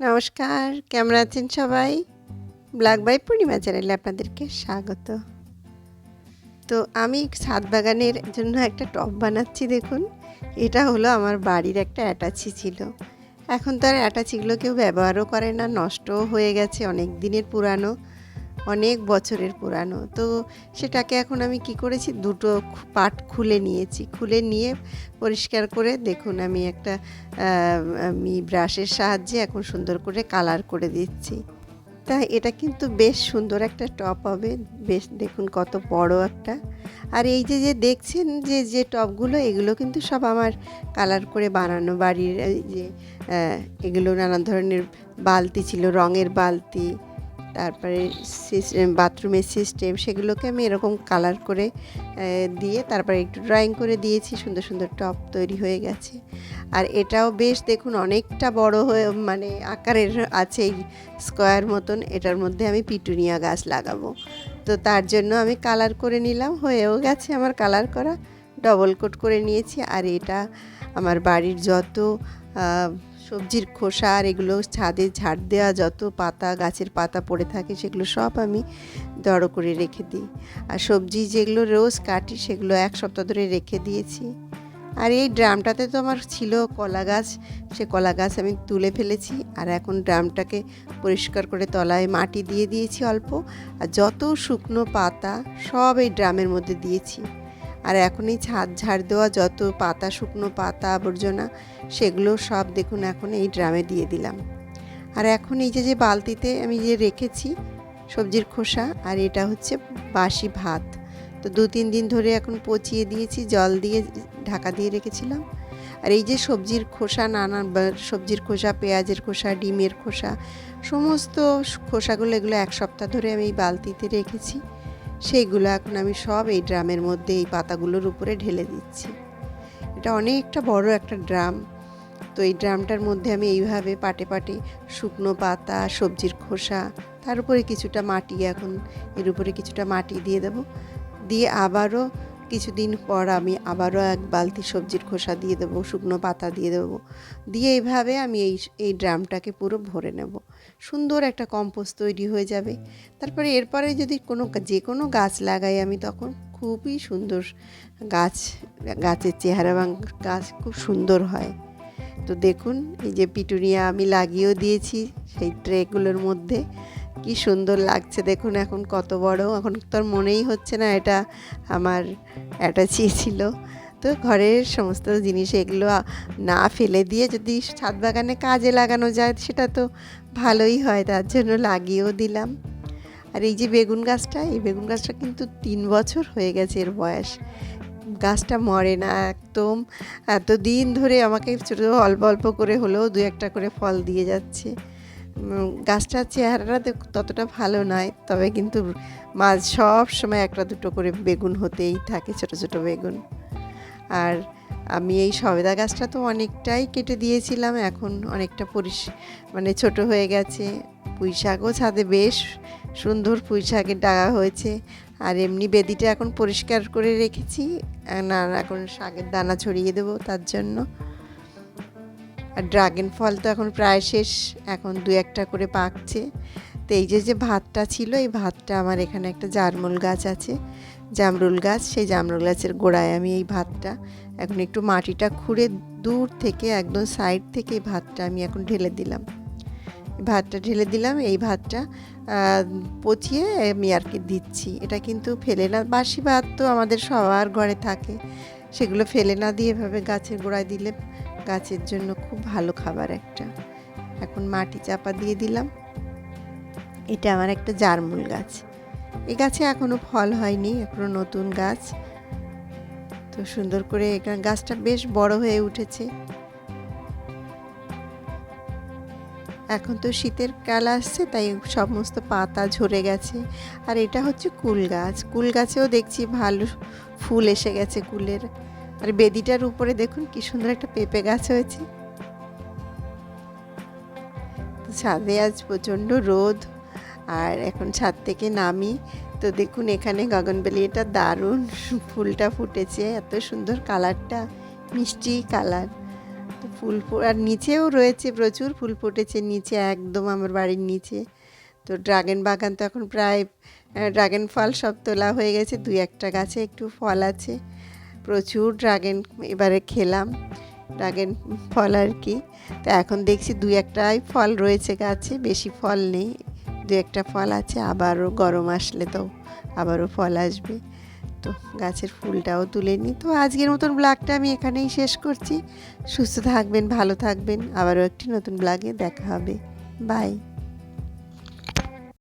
নমস্কার, কেমন আছেন সবাই? ব্ল্যাক বাই পূর্ণিমা চ্যানেলে আপনাদেরকে স্বাগত। তো আমি ছাদ বাগানের জন্য একটা টব বানাচ্ছি দেখুন। এটা হলো আমার বাড়ির একটা অ্যাটাচি ছিল। এখন তো আর অ্যাটাচিগুলো কেউ ব্যবহারও করে না, নষ্টও হয়ে গেছে অনেক দিনের পুরানো। অনেক বছরের পুরানো। তো সেটাকে এখন আমি কি করেছি? দুটো পাট খুলে নিয়েছি। খুলে নিয়ে পরিষ্কার করে দেখুন আমি একটা আমি ব্রাশের সাহায্যে এখন সুন্দর করে কালার করে দিচ্ছি। তা এটা কিন্তু বেশ সুন্দর একটা টপ হবে। বেশ দেখুন কত বড় একটা। আর এই যে যে দেখছেন যে যে টপগুলো, এগুলো কিন্তু সব আমার কালার করে বানানো বাড়ির যে এগুলো নানান ধরনের বালতি ছিল, রঙের বালতি। তারপরে বাথরুমের সিস্টেম সেগুলোকে আমি এরকম কালার করে দিয়ে তারপরে একটু ড্রয়িং করে দিয়েছি, সুন্দর সুন্দর টপ তৈরি হয়ে গেছে। আর এটাও বেশ দেখুন অনেকটা বড় হয়ে মানে আকারের আছে এই স্কোয়ার মতন, এটার মধ্যে আমি পিটুনিয়া গাছ লাগাবো। তো তার জন্য আমি কালার করে নিলাম, হয়েও গেছে আমার কালার করা ডবল কোট করে নিয়েছি। আর এটা আমার বাড়ির যত সবজির খোসা আর এগুলো ছাদে ঝাড় দেওয়া যত পাতা গাছের পাতা পড়ে থাকে সেগুলো সব আমি জড়ো করে রেখে দিই। আর সবজি যেগুলো রোজ কাটি সেগুলো এক সপ্তাহ ধরে রেখে দিয়েছি। আর এই ড্রামটাতে তো আমার ছিল কলা গাছ, সে কলা গাছ আমি তুলে ফেলেছি আর এখন ড্রামটাকে পরিষ্কার করে তলায় মাটি দিয়ে দিয়েছি অল্প। আর যত শুকনো পাতা সব এই ড্রামের মধ্যে দিয়েছি। আর এখন এই ছাদ ঝাড় দেওয়া যত পাতা, শুকনো পাতা, আবর্জনা, সেগুলো সব দেখুন এখন এই ড্রামে দিয়ে দিলাম। আর এখন এই যে যে বালতিতে আমি যে রেখেছি সবজির খোসা, আর এটা হচ্ছে বাসি ভাত। তো দু তিন দিন ধরে এখন পচিয়ে দিয়েছি, জল দিয়ে ঢাকা দিয়ে রেখেছিলাম। আর এই যে সবজির খোসা নানান সবজির খোসা, পেঁয়াজের খোসা, ডিমের খোসা, সমস্ত খোসাগুলো এগুলো এক সপ্তাহ ধরে আমি এই বালতিতে রেখেছি। সেইগুলো এখন আমি সব এই ড্রামের মধ্যে এই পাতাগুলোর উপরে ঢেলে দিচ্ছি। এটা অনেকটা বড় একটা ড্রাম। তো এই ড্রামটার মধ্যে আমি এইভাবে পাটে পাটে শুকনো পাতা, সবজির খোসা, তার উপরে কিছুটা মাটি এখন, এর উপরে কিছুটা মাটি দিয়ে দেব। দিয়ে আবারও কিছুদিন পর আমি আবারও এক বালতি সবজির খোসা দিয়ে দেবো, শুকনো পাতা দিয়ে দেবো। দিয়ে এইভাবে আমি এই এই ড্রামটাকে পুরো ভরে নেব। সুন্দর একটা কম্পোস্ট তৈরি হয়ে যাবে। তারপরে এরপরে যদি কোনো যে কোনো গাছ লাগাই আমি তখন খুবই সুন্দর গাছ, গাছের চেহারা এবং গাছ খুব সুন্দর হয়। তো দেখুন, এই যে পিটুনিয়া আমি লাগিয়েও দিয়েছি সেই ট্রেগুলোর মধ্যে। কি সুন্দর লাগছে। দেখুন এখন কত বড়। এখন তোর মনেই হচ্ছে না এটা আমার অ্যাটাচি ছিল। তো ঘরের সমস্ত জিনিস এগুলো না ফেলে দিয়ে যদি ছাদ বাগানে কাজে লাগানো যায়, সেটা তো ভালোই হয়। তার জন্য লাগিয়েও দিলাম। আর এই যে বেগুন গাছটা, এই বেগুন গাছটা কিন্তু তিন বছর হয়ে গেছে এর বয়স। গাছটা মরে না একদম। এত দিন ধরে আমাকে ছোটো অল্প অল্প করে হলেও দু একটা করে ফল দিয়ে যাচ্ছে। গাছটার চেহারাটা ততটা ভালো নয়, তবে কিন্তু মাছ সব সময় একটা দুটো করে বেগুন হতেই থাকে, ছোট ছোট বেগুন। আর আমি এই সবেদা গাছটা তো অনেকটাই কেটে দিয়েছিলাম, এখন অনেকটা পরিস মানে ছোট হয়ে গেছে। পুঁই শাকও ছাদে বেশ সুন্দর পুঁই শাকের ডাগা হয়েছে, আর এমনি বেদিটা এখন পরিষ্কার করে রেখেছি। না, এখন শাকের দানা ছড়িয়ে দেবো তার জন্য। আর ড্রাগন ফল তো এখন প্রায় শেষ, এখন দু একটা করে পাকছে। তো এই যে যে ভাতটা ছিল, এই ভাতটা আমার এখানে একটা জারমুল গাছ আছে, জামরুল গাছ। সেই জামরুল গাছের গোড়ায় আমি এই ভাতটা, এখন একটু মাটিটা খুঁড়ে দূর থেকে, একদম সাইড থেকে এই ভাতটা আমি এখন ঢেলে দিলাম। ভাতটা ঢেলে দিলাম, এই ভাতটা পচিয়ে আমি আর কি দিচ্ছি। এটা কিন্তু ফেলে না, বাসি ভাত তো আমাদের সবার ঘরে থাকে। সেগুলো ফেলে না দিয়ে এভাবে গাছের গোড়ায় দিলে গাছের জন্য খুব ভালো খাবার একটা। এখন মাটি চাপা দিয়ে দিলাম। এটা আমার একটা জারমুল গাছ। এই গাছে এখনও ফল হয়নি, এখনও নতুন গাছ। তো সুন্দর করে এখানে গাছটা বেশ বড় হয়ে উঠেছে। এখন তো শীতের কাল আসছে, তাই সমস্ত পাতা ঝরে গেছে। আর এটা হচ্ছে কুল গাছ। কুল গাছেও দেখছি ভালো ফুল এসে গেছে কুলের। আর বেদিটার উপরে দেখুন কি সুন্দর একটা পেঁপে গাছ হয়েছে। ছাদে আজ প্রচণ্ড রোদ আর এখন ছাদ থেকে নামি। তো দেখুন এখানে গগনবেলিটা দারুণ ফুলটা ফুটেছে, এত সুন্দর কালারটা, মিষ্টি কালার। তো ফুল আর নিচেও রয়েছে প্রচুর ফুল ফুটেছে, নিচে একদম আমার বাড়ির নিচে। তো ড্রাগন বাগান তো এখন প্রায় ড্রাগন ফল সব তোলা হয়ে গেছে, দুই একটা গাছে একটু ফল আছে। প্রচুর ড্রাগন এবারে খেলাম ড্রাগন ফল আর কি। তো এখন দেখছি দুই একটাই ফল রয়েছে গাছে, বেশি ফল নেই, দু একটা ফল আছে, আবারও গরম আসলে তো আবারও ফল আসবে। তো গাছের ফুলটাও তুলে নিই। তো আজকের মতন ব্লগটা আমি এখানেই শেষ করছি। সুস্থ থাকবেন, ভালো থাকবেন, আবারও একটি নতুন ব্লগে দেখা হবে। বাই